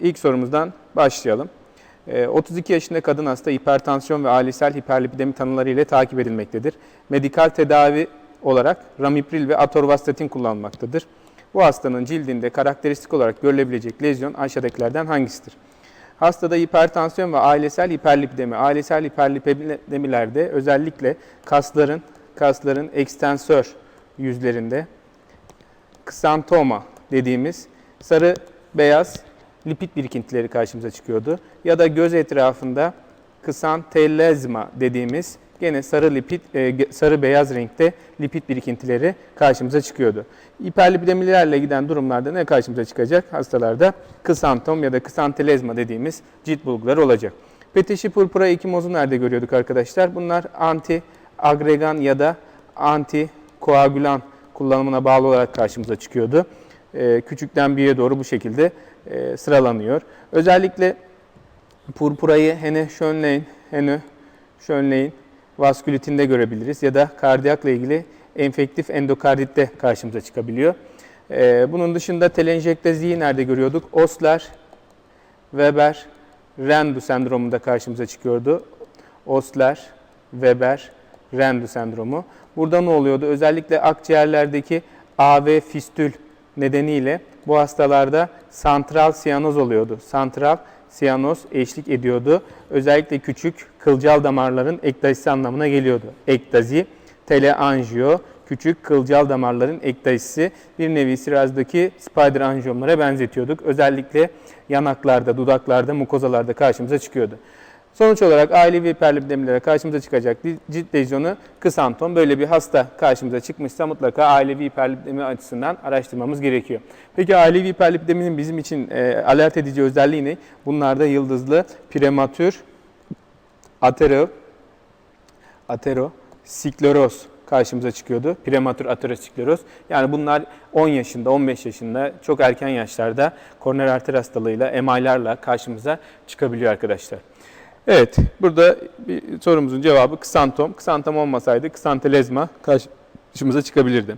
İlk sorumuzdan başlayalım. Ee, 32 yaşında kadın hasta hipertansiyon ve ailesel hiperlipidemi tanıları ile takip edilmektedir. Medikal tedavi olarak ramipril ve atorvastatin kullanılmaktadır. Bu hastanın cildinde karakteristik olarak görülebilecek lezyon aşağıdakilerden hangisidir? Hastada hipertansiyon ve ailesel hiperlipidemi, ailesel hiperlipidemilerde özellikle kasların kasların ekstensör yüzlerinde ksantoma dediğimiz sarı beyaz lipid birikintileri karşımıza çıkıyordu. Ya da göz etrafında ksantelezma dediğimiz gene sarı lipid e, sarı beyaz renkte lipid birikintileri karşımıza çıkıyordu. Hiperlipidemilerle giden durumlarda ne karşımıza çıkacak? Hastalarda ksantom ya da ksantelezma dediğimiz cilt bulguları olacak. Peteşi purpura ekimozu nerede görüyorduk arkadaşlar? Bunlar anti agregan ya da anti koagülan kullanımına bağlı olarak karşımıza çıkıyordu. Ee, küçükten büyüğe doğru bu şekilde e, sıralanıyor. Özellikle purpurayı Hene Schönlein, Hene Schönlein vaskülitinde görebiliriz ya da kardiyakla ilgili enfektif endokarditte karşımıza çıkabiliyor. Ee, bunun dışında telenjektaziyi nerede görüyorduk? Osler, Weber, Rendu sendromunda karşımıza çıkıyordu. Osler, Weber, Rendu sendromu. Burada ne oluyordu? Özellikle akciğerlerdeki AV fistül nedeniyle bu hastalarda santral siyanoz oluyordu. Santral siyanoz eşlik ediyordu. Özellikle küçük kılcal damarların ektazisi anlamına geliyordu. Ektazi, teleanjiyo, küçük kılcal damarların ektazisi bir nevi sirazdaki spider anjiyomlara benzetiyorduk. Özellikle yanaklarda, dudaklarda, mukozalarda karşımıza çıkıyordu. Sonuç olarak ailevi hiperlipidemilere karşımıza çıkacak cilt lezyonu kısantom. Böyle bir hasta karşımıza çıkmışsa mutlaka ailevi hiperlipidemi açısından araştırmamız gerekiyor. Peki ailevi hiperlipideminin bizim için e, alert edici özelliği ne? Bunlarda yıldızlı prematür atero atero sikleroz karşımıza çıkıyordu. Prematür ateroskleroz. Yani bunlar 10 yaşında, 15 yaşında çok erken yaşlarda koroner arter hastalığıyla, emaylarla karşımıza çıkabiliyor arkadaşlar. Evet, burada bir sorumuzun cevabı ksantom. Ksantom olmasaydı ksantelezma karşımıza çıkabilirdi.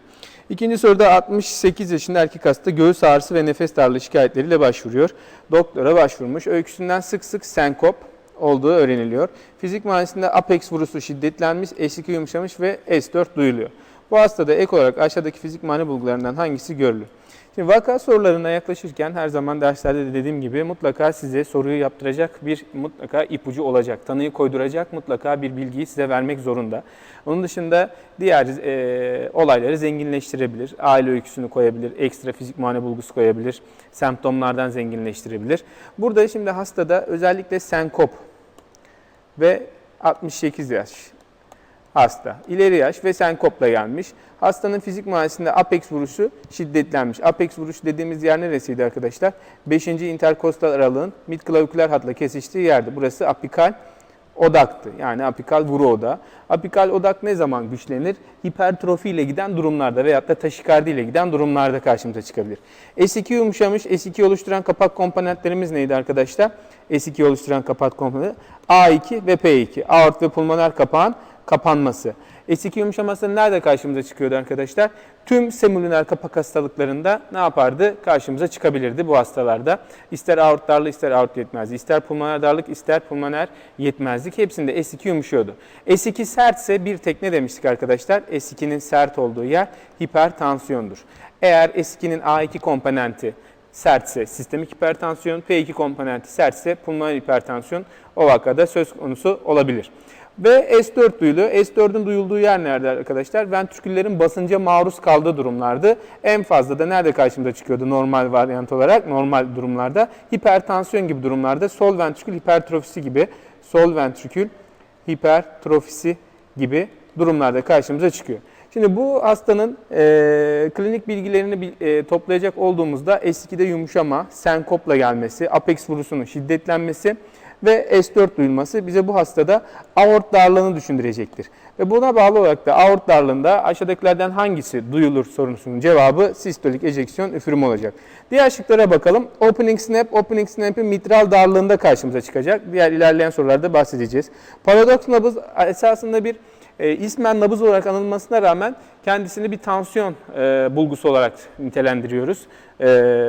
İkinci soruda 68 yaşında erkek hasta göğüs ağrısı ve nefes darlığı şikayetleriyle başvuruyor. Doktora başvurmuş. Öyküsünden sık sık senkop olduğu öğreniliyor. Fizik mühendisliğinde apex vurusu şiddetlenmiş, S2 yumuşamış ve S4 duyuluyor. Bu hastada ek olarak aşağıdaki fizik mani bulgularından hangisi görülür? Şimdi vaka sorularına yaklaşırken her zaman derslerde de dediğim gibi mutlaka size soruyu yaptıracak bir mutlaka ipucu olacak. Tanıyı koyduracak mutlaka bir bilgiyi size vermek zorunda. Onun dışında diğer e, olayları zenginleştirebilir. Aile öyküsünü koyabilir, ekstra fizik muayene bulgusu koyabilir, semptomlardan zenginleştirebilir. Burada şimdi hastada özellikle senkop ve 68 yaş hasta. İleri yaş ve senkopla gelmiş. Hastanın fizik muayenesinde apex vuruşu şiddetlenmiş. Apex vuruş dediğimiz yer neresiydi arkadaşlar? 5. interkostal aralığın midklaviküler hatla kesiştiği yerdi. Burası apikal odaktı. Yani apikal vuru oda. Apikal odak ne zaman güçlenir? Hipertrofi ile giden durumlarda veyahut da taşikardi ile giden durumlarda karşımıza çıkabilir. S2 yumuşamış. S2 oluşturan kapak komponentlerimiz neydi arkadaşlar? S2 oluşturan kapak komponenti A2 ve P2. Aort ve pulmoner kapağın kapanması. S2 yumuşaması nerede karşımıza çıkıyordu arkadaşlar? Tüm semüliner kapak hastalıklarında ne yapardı? Karşımıza çıkabilirdi bu hastalarda. İster aort darlığı ister aort yetmezliği, ister pulmoner darlık ister pulmoner yetmezlik hepsinde S2 yumuşuyordu. S2 sertse bir tek ne demiştik arkadaşlar? S2'nin sert olduğu yer hipertansiyondur. Eğer S2'nin A2 komponenti sertse sistemik hipertansiyon, P2 komponenti sertse pulmoner hipertansiyon o vakada söz konusu olabilir. Ve S4 duyuluyor. S4'ün duyulduğu yer nerede arkadaşlar? Ventriküllerin basınca maruz kaldığı durumlardı. En fazla da nerede karşımıza çıkıyordu normal varyant olarak? Normal durumlarda. Hipertansiyon gibi durumlarda sol ventrikül hipertrofisi gibi, sol ventrikül hipertrofisi gibi durumlarda karşımıza çıkıyor. Şimdi bu hastanın e, klinik bilgilerini e, toplayacak olduğumuzda S2'de yumuşama, senkopla gelmesi, apex vurusunun şiddetlenmesi ve S4 duyulması bize bu hastada aort darlığını düşündürecektir. Ve buna bağlı olarak da aort darlığında aşağıdakilerden hangisi duyulur sorusunun cevabı sistolik ejeksiyon üfürümü olacak. Diğer şıklara bakalım. Opening snap, opening snap'in mitral darlığında karşımıza çıkacak. Diğer ilerleyen sorularda bahsedeceğiz. Paradoks nabız esasında bir e, ismen nabız olarak anılmasına rağmen kendisini bir tansiyon e, bulgusu olarak nitelendiriyoruz, e,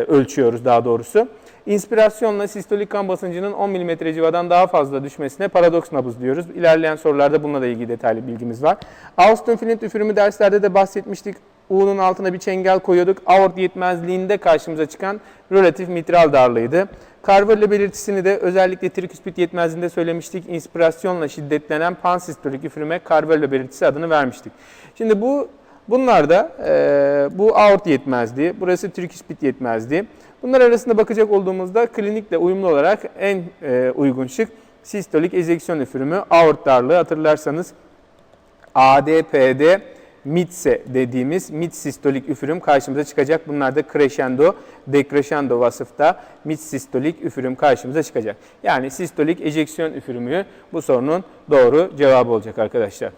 ölçüyoruz daha doğrusu. İnspirasyonla sistolik kan basıncının 10 mm civadan daha fazla düşmesine paradoks nabız diyoruz. İlerleyen sorularda bununla da ilgili detaylı bilgimiz var. Austin Flint üfürümü derslerde de bahsetmiştik. U'nun altına bir çengel koyuyorduk. Aort yetmezliğinde karşımıza çıkan relatif mitral darlığıydı. Carvalho belirtisini de özellikle triküspit yetmezliğinde söylemiştik. İnspirasyonla şiddetlenen pansistolik üfürüme Carvalho belirtisi adını vermiştik. Şimdi bu bunlar da e, bu aort yetmezliği, burası triküspit yetmezliği. Bunlar arasında bakacak olduğumuzda klinikle uyumlu olarak en e, uygun şık sistolik ejeksiyon üfürümü aort darlığı hatırlarsanız ADP'de MITSE dediğimiz mid sistolik üfürüm karşımıza çıkacak. Bunlar da crescendo, decrescendo vasıfta mid sistolik üfürüm karşımıza çıkacak. Yani sistolik ejeksiyon üfürümü bu sorunun doğru cevabı olacak arkadaşlar.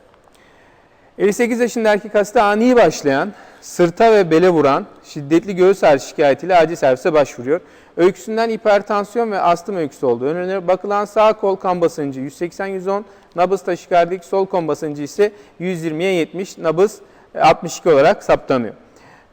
58 yaşında erkek hasta ani başlayan, sırta ve bele vuran, şiddetli göğüs ağrısı şikayetiyle acil servise başvuruyor. Öyküsünden hipertansiyon ve astım öyküsü olduğu öğrenilir. Bakılan sağ kol kan basıncı 180-110, nabız taşikardik, sol kol basıncı ise 120'ye 70, nabız 62 olarak saptanıyor.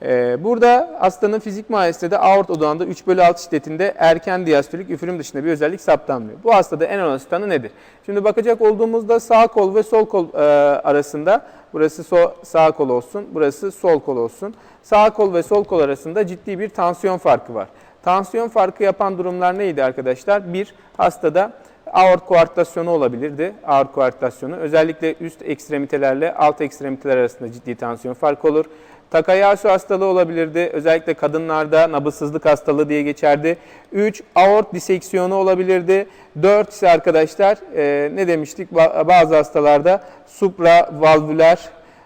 Ee, Burada hastanın fizik muayenesinde de aort odağında 3 bölü 6 şiddetinde erken diastolik üfürüm dışında bir özellik saptanmıyor. Bu hastada en önemli tanı nedir? Şimdi bakacak olduğumuzda sağ kol ve sol kol e, arasında burası sağ kol olsun, burası sol kol olsun. Sağ kol ve sol kol arasında ciddi bir tansiyon farkı var. Tansiyon farkı yapan durumlar neydi arkadaşlar? Bir, hastada aort koartasyonu olabilirdi. Aort koartasyonu. Özellikle üst ekstremitelerle alt ekstremiteler arasında ciddi tansiyon farkı olur. Takayasu hastalığı olabilirdi. Özellikle kadınlarda nabızsızlık hastalığı diye geçerdi. 3. Aort diseksiyonu olabilirdi. 4 ise arkadaşlar e, ne demiştik? Ba- Bazı hastalarda supravalvüler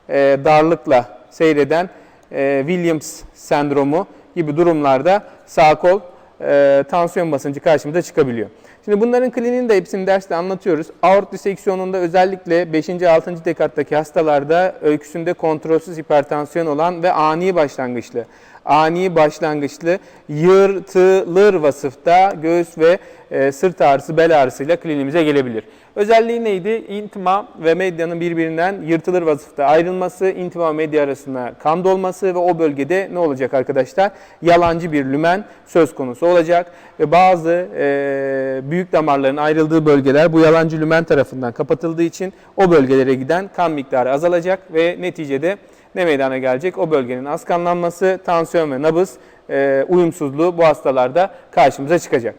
e, darlıkla seyreden e, Williams sendromu gibi durumlarda sağ kol e, tansiyon basıncı karşımıza çıkabiliyor. Şimdi bunların kliniğini de hepsini derste anlatıyoruz. Aort diseksiyonunda özellikle 5. 6. dekattaki hastalarda öyküsünde kontrolsüz hipertansiyon olan ve ani başlangıçlı ani başlangıçlı yırtılır vasıfta göğüs ve e, sırt ağrısı, bel ağrısıyla kliniğimize gelebilir. Özelliği neydi? İntima ve medyanın birbirinden yırtılır vasıfta ayrılması, intima medya arasında kan dolması ve o bölgede ne olacak arkadaşlar? Yalancı bir lümen söz konusu olacak ve bazı e, büyük damarların ayrıldığı bölgeler bu yalancı lümen tarafından kapatıldığı için o bölgelere giden kan miktarı azalacak ve neticede ne meydana gelecek? O bölgenin az kanlanması, tansiyon ve nabız e, uyumsuzluğu bu hastalarda karşımıza çıkacak.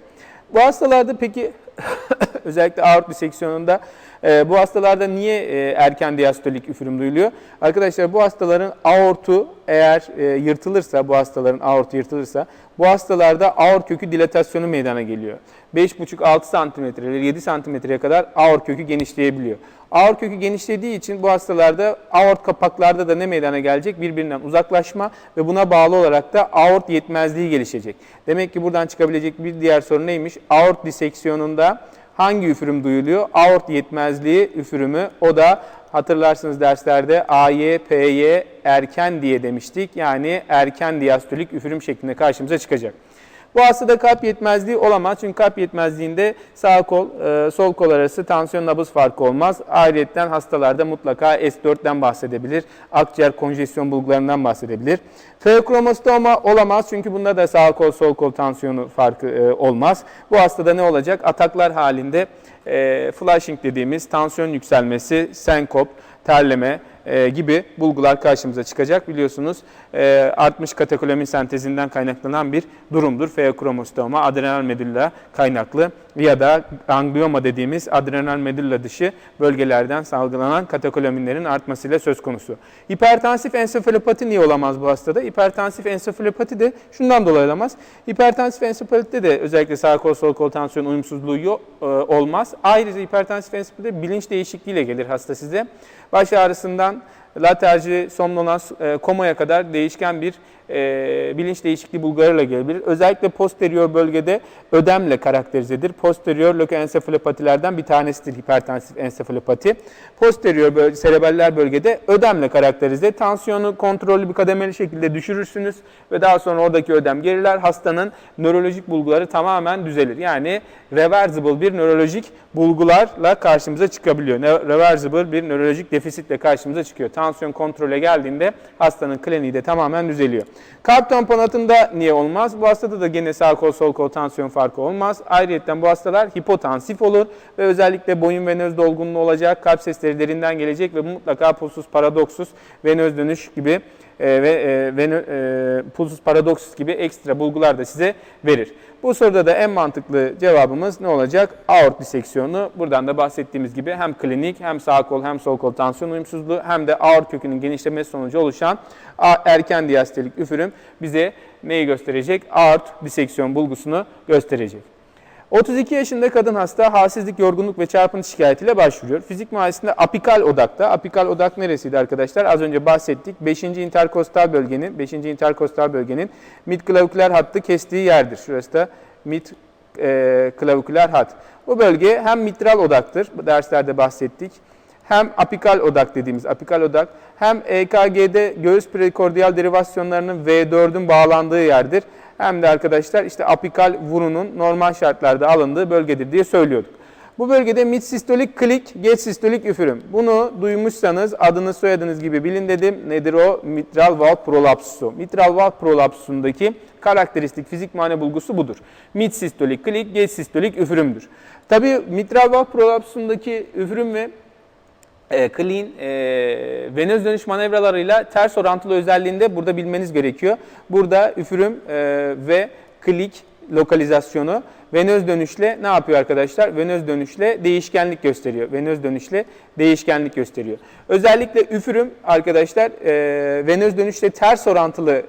Bu hastalarda peki özellikle aort diseksiyonunda e, bu hastalarda niye e, erken diastolik üfürüm duyuluyor? Arkadaşlar bu hastaların aortu eğer e, yırtılırsa, bu hastaların aortu yırtılırsa bu hastalarda aort kökü dilatasyonu meydana geliyor. 5,5-6 santimetreleri 7 santimetreye kadar aort kökü genişleyebiliyor. Aort kökü genişlediği için bu hastalarda aort kapaklarda da ne meydana gelecek? Birbirinden uzaklaşma ve buna bağlı olarak da aort yetmezliği gelişecek. Demek ki buradan çıkabilecek bir diğer sorun neymiş? Aort diseksiyonunda hangi üfürüm duyuluyor? Aort yetmezliği üfürümü. O da hatırlarsınız derslerde AY, PY erken diye demiştik. Yani erken diastolik üfürüm şeklinde karşımıza çıkacak. Bu hastada kalp yetmezliği olamaz. Çünkü kalp yetmezliğinde sağ kol, e, sol kol arası tansiyon nabız farkı olmaz. Ayrıca hastalarda mutlaka S4'ten bahsedebilir. Akciğer konjesyon bulgularından bahsedebilir. Feokromostoma olamaz. Çünkü bunda da sağ kol, sol kol tansiyonu farkı e, olmaz. Bu hastada ne olacak? Ataklar halinde e, flashing dediğimiz tansiyon yükselmesi, senkop, terleme e, gibi bulgular karşımıza çıkacak. Biliyorsunuz e, artmış katekolamin sentezinden kaynaklanan bir durumdur. Feokromostoma, adrenal medulla kaynaklı ya da ganglioma dediğimiz adrenal medulla dışı bölgelerden salgılanan katekolaminlerin artmasıyla söz konusu. Hipertansif ensefalopati niye olamaz bu hastada? Hipertansif ensefalopati de şundan dolayı olamaz. Hipertansif ensefalopatide de özellikle sağ kol sol kol tansiyon uyumsuzluğu yok, e, olmaz. Ayrıca hipertansif ensefalopati bilinç değişikliğiyle gelir hasta size. Baş ağrısından laterci, somnolans, e, komaya kadar değişken bir e, bilinç değişikliği bulgularıyla gelebilir. Özellikle posterior bölgede ödemle karakterizedir. Posterior lokoensefalopatilerden bir tanesidir hipertansif ensefalopati. Posterior böl serebeller bölgede ödemle karakterize. Tansiyonu kontrollü bir kademeli şekilde düşürürsünüz ve daha sonra oradaki ödem geriler. Hastanın nörolojik bulguları tamamen düzelir. Yani reversible bir nörolojik bulgularla karşımıza çıkabiliyor. Reversible bir nörolojik defisitle karşımıza çıkıyor. Tansiyon kontrole geldiğinde hastanın kliniği de tamamen düzeliyor. Kalp tamponatında niye olmaz? Bu hastada da gene sağ kol sol kol tansiyon farkı olmaz. Ayrıca bu hastalar hipotansif olur ve özellikle boyun venöz dolgunluğu olacak, kalp sesleri derinden gelecek ve mutlaka pulsus paradoksus, venöz dönüş gibi e, ve e, venö, e, paradoksus gibi ekstra bulgular da size verir. Bu soruda da en mantıklı cevabımız ne olacak? Aort diseksiyonu. Buradan da bahsettiğimiz gibi hem klinik hem sağ kol hem sol kol tansiyon uyumsuzluğu hem de aort kökünün genişlemesi sonucu oluşan erken diastelik üfürüm bize neyi gösterecek? Aort diseksiyon bulgusunu gösterecek. 32 yaşında kadın hasta halsizlik, yorgunluk ve çarpıntı şikayetiyle başvuruyor. Fizik muayenesinde apikal odakta. Apikal odak neresiydi arkadaşlar? Az önce bahsettik. 5. interkostal bölgenin, 5. interkostal bölgenin midklavüküler hattı kestiği yerdir. Şurası da mid e, klaviküler hat. Bu bölge hem mitral odaktır. Bu derslerde bahsettik. Hem apikal odak dediğimiz apikal odak hem EKG'de göğüs prekordial derivasyonlarının V4'ün bağlandığı yerdir. Hem de arkadaşlar işte apikal vurunun normal şartlarda alındığı bölgedir diye söylüyorduk. Bu bölgede mid sistolik klik, geç sistolik üfürüm. Bunu duymuşsanız adınız soyadınız gibi bilin dedim. Nedir o? Mitral valv prolapsusu. Mitral valv prolapsusundaki karakteristik fizik muayene bulgusu budur. Mid sistolik klik, geç sistolik üfürümdür. Tabii mitral valv prolapsusundaki üfürüm ve e, kliğin e, venöz dönüş manevralarıyla ters orantılı özelliğinde burada bilmeniz gerekiyor. Burada üfürüm e, ve klik lokalizasyonu venöz dönüşle ne yapıyor arkadaşlar? Venöz dönüşle değişkenlik gösteriyor. Venöz dönüşle değişkenlik gösteriyor. Özellikle üfürüm arkadaşlar e, venöz dönüşle ters orantılı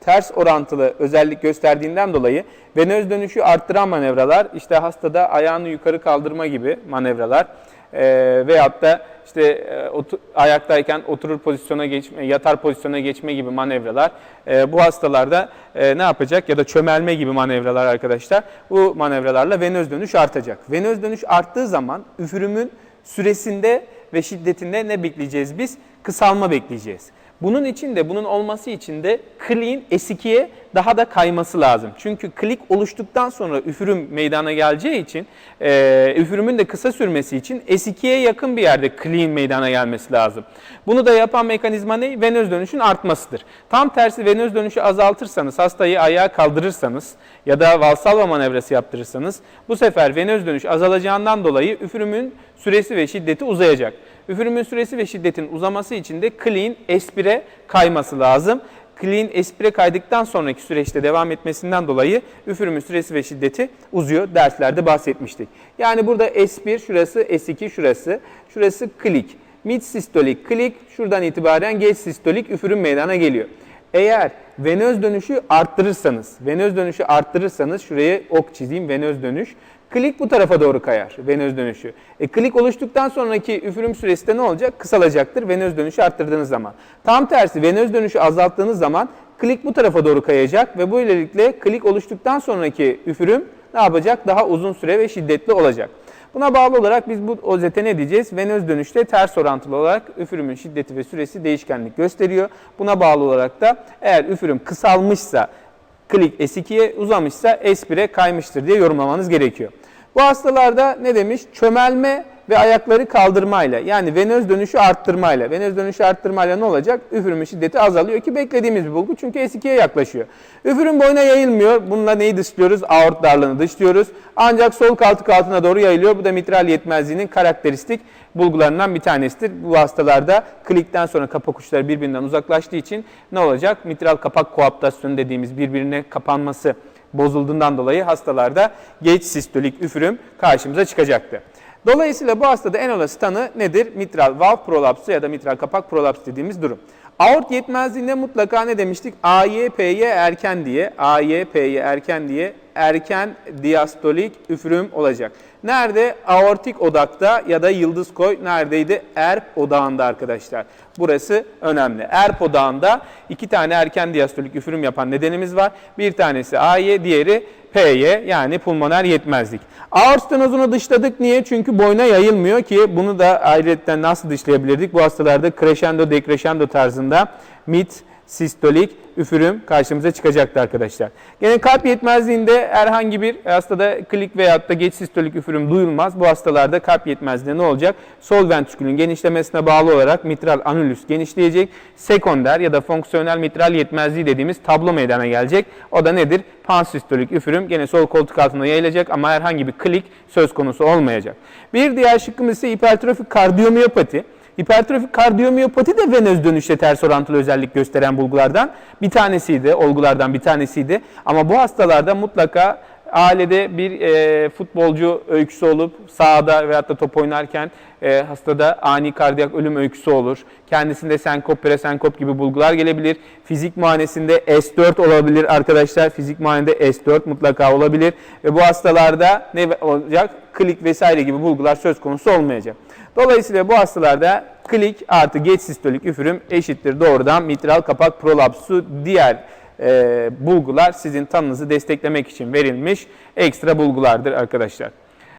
ters orantılı özellik gösterdiğinden dolayı venöz dönüşü arttıran manevralar, işte hastada ayağını yukarı kaldırma gibi manevralar e, veyahut da işte e, otu- ayaktayken oturur pozisyona geçme, yatar pozisyona geçme gibi manevralar e, bu hastalarda e, ne yapacak ya da çömelme gibi manevralar arkadaşlar. Bu manevralarla venöz dönüş artacak. Venöz dönüş arttığı zaman üfürümün süresinde ve şiddetinde ne bekleyeceğiz biz? Kısalma bekleyeceğiz. Bunun için de bunun olması için de kliğin S2'ye daha da kayması lazım. Çünkü klik oluştuktan sonra üfürüm meydana geleceği için e, üfürümün de kısa sürmesi için S2'ye yakın bir yerde kliğin meydana gelmesi lazım. Bunu da yapan mekanizma ne? Venöz dönüşün artmasıdır. Tam tersi venöz dönüşü azaltırsanız, hastayı ayağa kaldırırsanız ya da valsalva manevrası yaptırırsanız bu sefer venöz dönüş azalacağından dolayı üfürümün süresi ve şiddeti uzayacak. Üfürümün süresi ve şiddetin uzaması için de kliğin S1'e kayması lazım. Kliğin S1'e kaydıktan sonraki süreçte devam etmesinden dolayı üfürümün süresi ve şiddeti uzuyor. Derslerde bahsetmiştik. Yani burada S1 şurası, S2 şurası, şurası klik. Mid sistolik klik, şuradan itibaren geç sistolik üfürüm meydana geliyor. Eğer venöz dönüşü arttırırsanız, venöz dönüşü arttırırsanız şuraya ok çizeyim venöz dönüş. Klik bu tarafa doğru kayar venöz dönüşü. E, klik oluştuktan sonraki üfürüm süresi de ne olacak? Kısalacaktır venöz dönüşü arttırdığınız zaman. Tam tersi venöz dönüşü azalttığınız zaman klik bu tarafa doğru kayacak ve böylelikle klik oluştuktan sonraki üfürüm ne yapacak? Daha uzun süre ve şiddetli olacak. Buna bağlı olarak biz bu özete ne diyeceğiz? Venöz dönüşte ters orantılı olarak üfürümün şiddeti ve süresi değişkenlik gösteriyor. Buna bağlı olarak da eğer üfürüm kısalmışsa klik S2'ye uzamışsa S1'e kaymıştır diye yorumlamanız gerekiyor. Bu hastalarda ne demiş? Çömelme ve ayakları kaldırmayla yani venöz dönüşü arttırmayla. Venöz dönüşü arttırmayla ne olacak? Üfürümün şiddeti azalıyor ki beklediğimiz bir bulgu çünkü S2'ye yaklaşıyor. Üfürüm boyuna yayılmıyor. Bununla neyi dışlıyoruz? Aort darlığını dışlıyoruz. Ancak sol kaltık altına doğru yayılıyor. Bu da mitral yetmezliğinin karakteristik bulgularından bir tanesidir. Bu hastalarda klikten sonra kapak uçları birbirinden uzaklaştığı için ne olacak? Mitral kapak koaptasyonu dediğimiz birbirine kapanması bozulduğundan dolayı hastalarda geç sistolik üfürüm karşımıza çıkacaktı. Dolayısıyla bu hastada en olası tanı nedir? Mitral valv prolapsı ya da mitral kapak prolapsı dediğimiz durum. Aort yetmezliğinde mutlaka ne demiştik? AYP'ye erken diye, AYP'ye erken diye erken diastolik üfürüm olacak. Nerede? Aortik odakta ya da yıldız koy neredeydi? ERP odağında arkadaşlar. Burası önemli. ERP odağında iki tane erken diastolik üfürüm yapan nedenimiz var. Bir tanesi AY, diğeri PY yani pulmoner yetmezlik. Aort stenozunu dışladık. Niye? Çünkü boyuna yayılmıyor ki bunu da ayrıca nasıl dışlayabilirdik? Bu hastalarda crescendo decrescendo tarzında mid sistolik üfürüm karşımıza çıkacaktı arkadaşlar. Gene kalp yetmezliğinde herhangi bir hastada klik veyahut da geç sistolik üfürüm duyulmaz. Bu hastalarda kalp yetmezliğinde ne olacak? Sol ventrikülün genişlemesine bağlı olarak mitral anülüs genişleyecek. Sekonder ya da fonksiyonel mitral yetmezliği dediğimiz tablo meydana gelecek. O da nedir? Pansistolik üfürüm gene sol koltuk altında yayılacak ama herhangi bir klik söz konusu olmayacak. Bir diğer şıkkımız ise hipertrofik kardiyomiyopati. Hipertrofik kardiyomiyopati de venöz dönüşte ters orantılı özellik gösteren bulgulardan bir tanesiydi, olgulardan bir tanesiydi. Ama bu hastalarda mutlaka ailede bir e, futbolcu öyküsü olup sahada veyahut da top oynarken e, hastada ani kardiyak ölüm öyküsü olur. Kendisinde senkop, presenkop gibi bulgular gelebilir. Fizik muayenesinde S4 olabilir arkadaşlar. Fizik muayenede S4 mutlaka olabilir. Ve bu hastalarda ne olacak? Klik vesaire gibi bulgular söz konusu olmayacak. Dolayısıyla bu hastalarda klik artı geç sistolik üfürüm eşittir doğrudan mitral kapak prolapsu diğer bulgular sizin tanınızı desteklemek için verilmiş ekstra bulgulardır arkadaşlar.